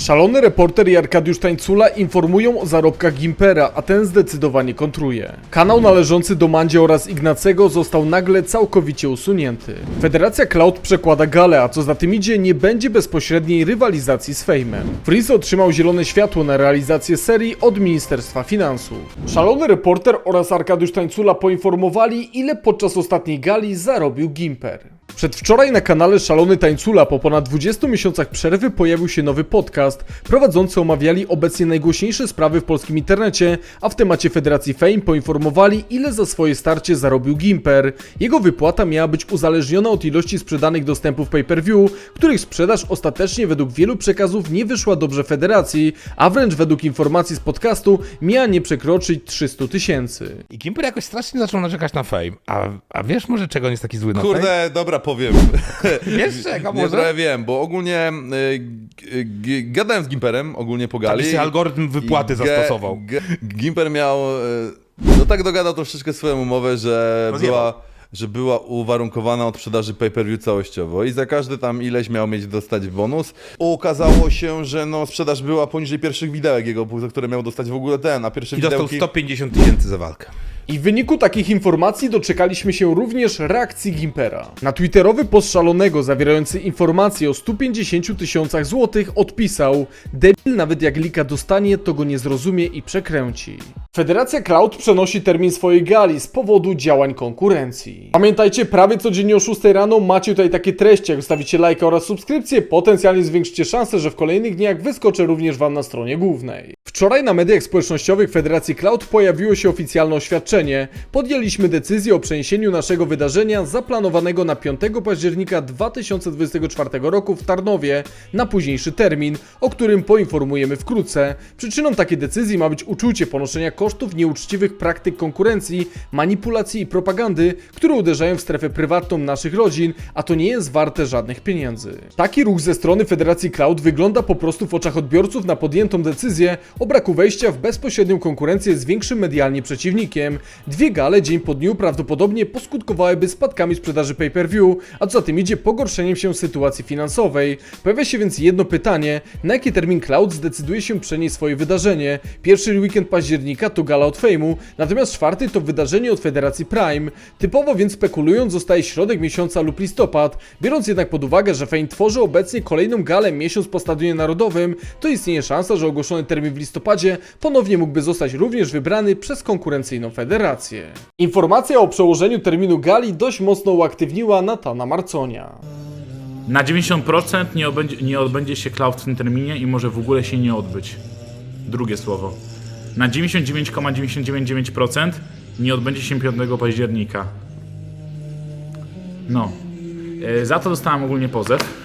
Szalony reporter i Arkadiusz Tańcula informują o zarobkach Gimpera, a ten zdecydowanie kontruje. Kanał należący do Mandzie oraz Ignacego został nagle całkowicie usunięty. Federacja Cloud przekłada galę, a co za tym idzie, nie będzie bezpośredniej rywalizacji z Fejmem. Freeze otrzymał zielone światło na realizację serii od Ministerstwa Finansów. Szalony reporter oraz Arkadiusz Tańcula poinformowali, ile podczas ostatniej gali zarobił Gimper. Przedwczoraj na kanale Szalony Tańcula po ponad 20 miesiącach przerwy pojawił się nowy podcast. Prowadzący omawiali obecnie najgłośniejsze sprawy w polskim internecie, a w temacie Federacji Fame poinformowali, ile za swoje starcie zarobił Gimper. Jego wypłata miała być uzależniona od ilości sprzedanych dostępów pay-per-view, których sprzedaż ostatecznie według wielu przekazów nie wyszła dobrze Federacji, a wręcz według informacji z podcastu miała nie przekroczyć 300 tysięcy. I Gimper jakoś strasznie zaczął narzekać na fame. A, a wiesz może czego on jest taki zły na fame? Kurde, dobra, powiem. Wiesz czego Nie może? trochę wiem, bo ogólnie y, g- g- gadałem z Gimperem, ogólnie po gali. Taki sobie algorytm wypłaty zastosował. Gimper miał, y, no tak dogadał troszeczkę swoją umowę, że Rozjebał. była, że była uwarunkowana od sprzedaży pay-per-view całościowo i za każdy tam ileś miał mieć dostać bonus. Okazało się, że no sprzedaż była poniżej pierwszych widełek jego, za które miał dostać w ogóle ten, a pierwsze I dostał widełki... 150 tysięcy za walkę. I w wyniku takich informacji doczekaliśmy się również reakcji Gimpera. Na twitterowy post szalonego zawierający informacje o 150 tysiącach złotych odpisał Debil nawet jak lika dostanie, to go nie zrozumie i przekręci. Federacja Cloud przenosi termin swojej gali z powodu działań konkurencji. Pamiętajcie, prawie codziennie o 6 rano macie tutaj takie treści, jak ustawicie lajka oraz subskrypcję, potencjalnie zwiększycie szansę, że w kolejnych dniach wyskoczę również Wam na stronie głównej. Wczoraj na mediach społecznościowych Federacji Cloud pojawiło się oficjalne oświadczenie. Podjęliśmy decyzję o przeniesieniu naszego wydarzenia zaplanowanego na 5 października 2024 roku w Tarnowie na późniejszy termin, o którym poinformujemy wkrótce. Przyczyną takiej decyzji ma być uczucie ponoszenia kosztów nieuczciwych praktyk konkurencji, manipulacji i propagandy, które uderzają w strefę prywatną naszych rodzin, a to nie jest warte żadnych pieniędzy. Taki ruch ze strony Federacji Cloud wygląda po prostu w oczach odbiorców na podjętą decyzję o braku wejścia w bezpośrednią konkurencję z większym medialnie przeciwnikiem. Dwie gale dzień po dniu prawdopodobnie poskutkowałyby spadkami sprzedaży pay-per-view, a co za tym idzie pogorszeniem się sytuacji finansowej. Pojawia się więc jedno pytanie, na jaki termin Cloud zdecyduje się przenieść swoje wydarzenie? Pierwszy weekend października to gala od Fame'u, natomiast czwarty to wydarzenie od Federacji Prime. Typowo więc spekulując zostaje środek miesiąca lub listopad, biorąc jednak pod uwagę, że Fame tworzy obecnie kolejną galę miesiąc po Stadionie Narodowym, to istnieje szansa, że ogłoszony termin w listopadzie ponownie mógłby zostać również wybrany przez konkurencyjną federację. Informacja o przełożeniu terminu gali dość mocno uaktywniła Natana Marconia. Na 90% nie odbędzie, nie odbędzie się cloud w tym terminie i może w ogóle się nie odbyć. Drugie słowo. Na 99,999% nie odbędzie się 5 października. No. E, Za to dostałem ogólnie pozew.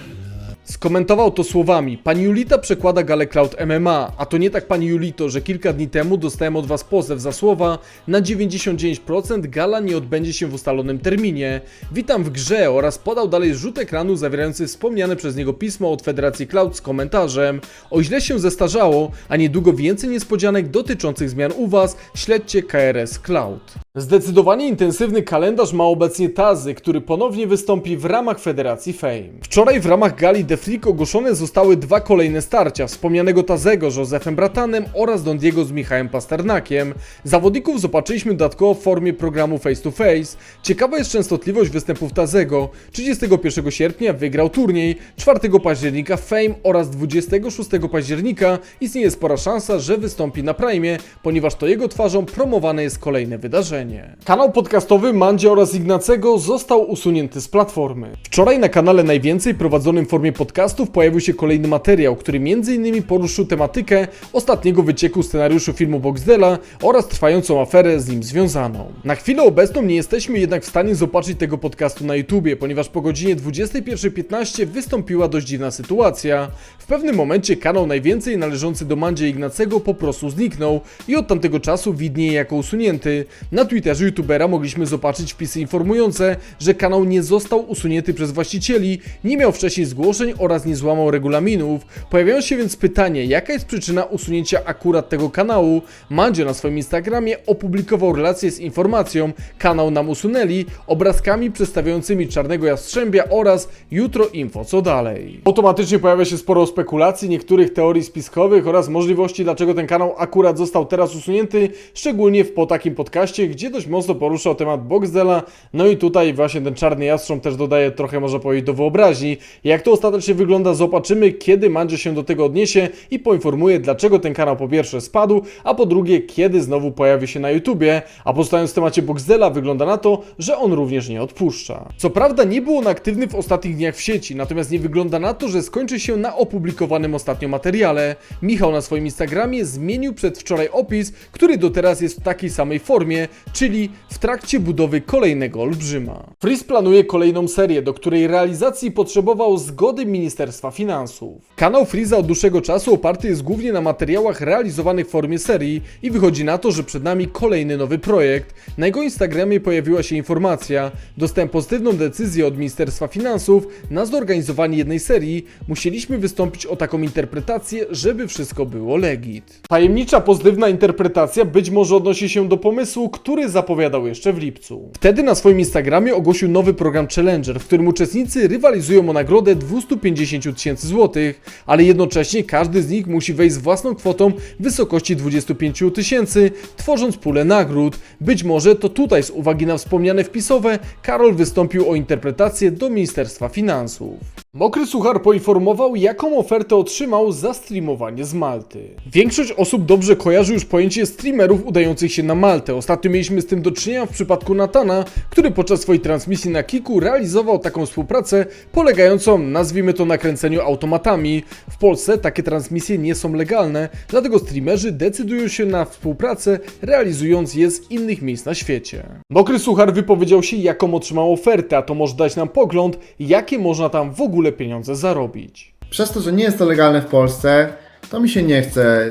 Skomentował to słowami: Pani Julita przekłada galę Cloud MMA, a to nie tak Pani Julito, że kilka dni temu dostałem od Was pozew za słowa. Na 99% gala nie odbędzie się w ustalonym terminie. Witam w grze oraz podał dalej rzut ekranu zawierający wspomniane przez niego pismo od Federacji Cloud z komentarzem: O źle się zestarzało, a niedługo więcej niespodzianek dotyczących zmian u Was, śledźcie KRS Cloud. Zdecydowanie intensywny kalendarz ma obecnie Tazy, który ponownie wystąpi w ramach Federacji Fame. Wczoraj w ramach gali The Flick ogłoszone zostały dwa kolejne starcia, wspomnianego Tazego z Józefem Bratanem oraz Don Diego z Michałem Pasternakiem. Zawodników zobaczyliśmy dodatkowo w formie programu Face to Face. Ciekawa jest częstotliwość występów Tazego. 31 sierpnia wygrał turniej, 4 października Fame oraz 26 października istnieje spora szansa, że wystąpi na Prime, ponieważ to jego twarzą promowane jest kolejne wydarzenie. Kanał podcastowy Mandzia oraz Ignacego został usunięty z platformy. Wczoraj na kanale Najwięcej prowadzonym w formie podcastów pojawił się kolejny materiał, który m.in. poruszył tematykę ostatniego wycieku scenariuszu filmu Boxdela oraz trwającą aferę z nim związaną. Na chwilę obecną nie jesteśmy jednak w stanie zobaczyć tego podcastu na YouTubie, ponieważ po godzinie 21.15 wystąpiła dość dziwna sytuacja. W pewnym momencie kanał Najwięcej należący do Mandzia Ignacego po prostu zniknął i od tamtego czasu widnieje jako usunięty. Na Twitterze youtubera mogliśmy zobaczyć wpisy informujące, że kanał nie został usunięty przez właścicieli, nie miał wcześniej zgłoszeń oraz nie złamał regulaminów. Pojawiają się więc pytanie, jaka jest przyczyna usunięcia akurat tego kanału. Mandzio na swoim Instagramie opublikował relację z informacją kanał nam usunęli, obrazkami przedstawiającymi czarnego jastrzębia oraz jutro info co dalej. Automatycznie pojawia się sporo spekulacji, niektórych teorii spiskowych oraz możliwości dlaczego ten kanał akurat został teraz usunięty, szczególnie w po takim podcaście, gdzie dość mocno poruszał temat Boxdela, no i tutaj właśnie ten czarny jastrząb też dodaje trochę można powiedzieć do wyobraźni. Jak to ostatecznie wygląda zobaczymy, kiedy Mandzio się do tego odniesie i poinformuje dlaczego ten kanał po pierwsze spadł, a po drugie kiedy znowu pojawi się na YouTubie, a pozostając w temacie Boxdela wygląda na to, że on również nie odpuszcza. Co prawda nie był on aktywny w ostatnich dniach w sieci, natomiast nie wygląda na to, że skończy się na opublikowanym ostatnio materiale. Michał na swoim Instagramie zmienił przedwczoraj opis, który do teraz jest w takiej samej formie, czyli w trakcie budowy kolejnego olbrzyma. Freeze planuje kolejną serię, do której realizacji potrzebował zgody Ministerstwa Finansów. Kanał Freeza od dłuższego czasu oparty jest głównie na materiałach realizowanych w formie serii i wychodzi na to, że przed nami kolejny nowy projekt. Na jego Instagramie pojawiła się informacja, dostałem pozytywną decyzję od Ministerstwa Finansów na zorganizowanie jednej serii, musieliśmy wystąpić o taką interpretację, żeby wszystko było legit. Tajemnicza pozytywna interpretacja być może odnosi się do pomysłu, który zapowiadał jeszcze w lipcu. Wtedy na swoim Instagramie ogłosił nowy program Challenger, w którym uczestnicy rywalizują o nagrodę 250 tysięcy złotych, ale jednocześnie każdy z nich musi wejść z własną kwotą w wysokości 25 tysięcy, tworząc pulę nagród. Być może to tutaj z uwagi na wspomniane wpisowe Karol wystąpił o interpretację do Ministerstwa Finansów. Mokry Suchar poinformował, jaką ofertę otrzymał za streamowanie z Malty. Większość osób dobrze kojarzy już pojęcie streamerów udających się na Maltę. Ostatnio mieliśmy z tym do czynienia w przypadku Natana, który podczas swojej transmisji na Kiku realizował taką współpracę polegającą, nazwijmy to, na kręceniu automatami. W Polsce takie transmisje nie są legalne, dlatego streamerzy decydują się na współpracę, realizując je z innych miejsc na świecie. Mokry Suchar wypowiedział się, jaką otrzymał ofertę, a to może dać nam pogląd, jakie można tam w ogóle pieniądze zarobić. Przez to, że nie jest to legalne w Polsce, to mi się nie chce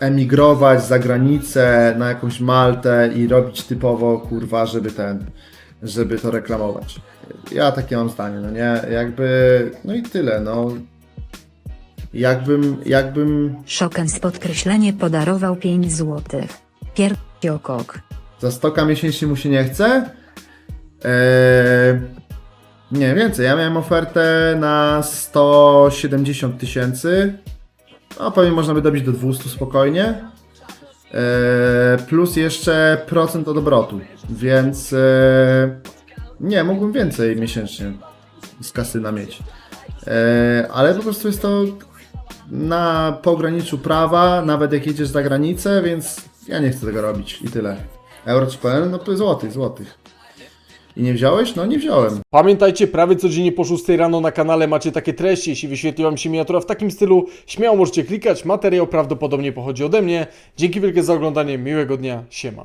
emigrować za granicę na jakąś Maltę i robić typowo kurwa, żeby ten, żeby to reklamować. Ja takie mam zdanie, no nie? Jakby, no i tyle, no. Jakbym, jakbym Szokens podkreślenie podarował 5 złotych. Pierdziokok. za 100 miesięcznie mu się nie chce. Eee, nie, więcej. Ja miałem ofertę na 170 tysięcy. No, pewnie można by dobić do 200 spokojnie. Eee, plus jeszcze procent od obrotu. Więc eee, nie, mógłbym więcej miesięcznie z kasyna mieć. Eee, ale po prostu jest to na pograniczu prawa, nawet jak jedziesz za granicę, więc ja nie chcę tego robić i tyle. Euro czy PL? No to złotych, złotych. I nie wziąłeś? No nie wziąłem. Pamiętajcie, prawie codziennie po 6 rano na kanale macie takie treści. Jeśli wyświetli Wam się miniatura w takim stylu, śmiało możecie klikać. Materiał prawdopodobnie pochodzi ode mnie. Dzięki wielkie za oglądanie, miłego dnia, siema.